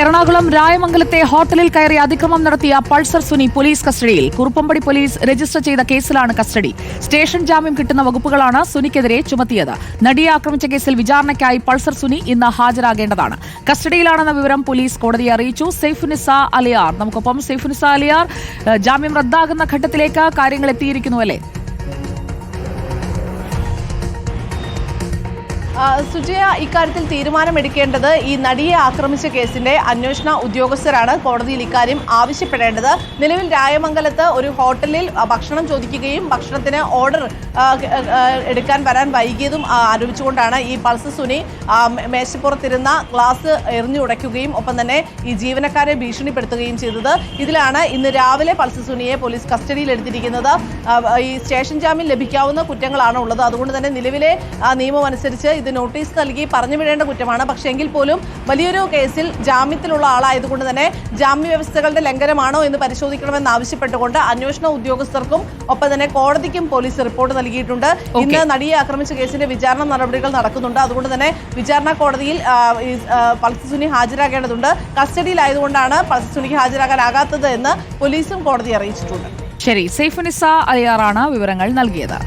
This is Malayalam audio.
എറണാകുളം രായമംഗലത്തെ ഹോട്ടലിൽ കയറി അതിക്രമം നടത്തിയ പൾസർ സുനി പോലീസ് കസ്റ്റഡിയിൽ. കുറുപ്പമ്പടി പോലീസ് രജിസ്റ്റർ ചെയ്ത കേസിലാണ് കസ്റ്റഡി. സ്റ്റേഷൻ ജാമ്യം കിട്ടുന്ന വകുപ്പുകളാണ് സുനിക്കെതിരെ ചുമത്തിയത്. നടിയെ ആക്രമിച്ച കേസിൽ വിചാരണയ്ക്കായി പൾസർ സുനി ഇന്ന് ഹാജരാകേണ്ടതാണ്. കസ്റ്റഡിയിലാണെന്ന വിവരം പോലീസ് കോടതിയെ അറിയിച്ചു. സെയ്ഫുനിസ അലിയാർ. നമുക്കൊപ്പം സെയ്ഫുനിസ അലിയാർ ജാമ്യം റദ്ദാകുന്ന ഘട്ടത്തിലേക്ക് കാര്യങ്ങൾ എത്തിയിരിക്കുന്നു അല്ലേ? സുജയ ഇക്കാര്യത്തിൽ തീരുമാനമെടുക്കേണ്ടത് ഈ നടിയെ ആക്രമിച്ച കേസിന്റെ അന്വേഷണ ഉദ്യോഗസ്ഥരാണ്. കോടതിയിൽ ഇക്കാര്യം ആവശ്യപ്പെടേണ്ടത്. നിലവിൽ രായമംഗലത്ത് ഒരു ഹോട്ടലിൽ ഭക്ഷണം ചോദിക്കുകയും ഭക്ഷണത്തിന് ഓർഡർ എടുക്കാൻ വരാൻ വൈകിയതും ആരോപിച്ചുകൊണ്ടാണ് ഈ പൾസ് സുനി മേശപ്പുറത്തിരുന്ന ഗ്ലാസ് എറിഞ്ഞു ഉടയ്ക്കുകയും ഒപ്പം തന്നെ ഈ ജീവനക്കാരെ ഭീഷണിപ്പെടുത്തുകയും ചെയ്തത്. ഇതിലാണ് ഇന്ന് രാവിലെ പൾസ് സുനിയെ പോലീസ് കസ്റ്റഡിയിൽ എടുത്തിരിക്കുന്നത്. ഈ സ്റ്റേഷൻ ജാമ്യം ലഭിക്കാവുന്ന കുറ്റങ്ങളാണ് ഉള്ളത്. അതുകൊണ്ട് തന്നെ നിലവിലെ നിയമം അനുസരിച്ച് ഇത് നോട്ടീസ് നൽകി പറഞ്ഞു വിടേണ്ട കുറ്റമാണ്. പക്ഷേ എങ്കിൽ പോലും വലിയൊരു കേസിൽ ജാമ്യത്തിലുള്ള ആളായതുകൊണ്ട് തന്നെ ജാമ്യ വ്യവസ്ഥകളുടെ ലംഘനമാണോ എന്ന് പരിശോധിക്കണമെന്ന് ആവശ്യപ്പെട്ടുകൊണ്ട് അന്വേഷണ ഉദ്യോഗസ്ഥർക്കും ഒപ്പം തന്നെ കോടതിക്കും പോലീസ് റിപ്പോർട്ട് നൽകിയിട്ടുണ്ട്. ഇന്ന് നടിയെ ആക്രമിച്ച കേസിന്റെ വിചാരണ നടപടികൾ നടക്കുന്നുണ്ട്. അതുകൊണ്ട് തന്നെ വിചാരണ കോടതിയിൽ പൾസസുനി ഹാജരാകേണ്ടതുണ്ട്. കസ്റ്റഡിയിലായതുകൊണ്ടാണ് പൾസസുനിക്ക് ഹാജരാകാനാകാത്തത് എന്ന് പോലീസും കോടതി അറിയിച്ചിട്ടുണ്ട്. ശരി സൈഫുനിസ അലിയാറാണ് വിവരങ്ങൾ നൽകിയത്.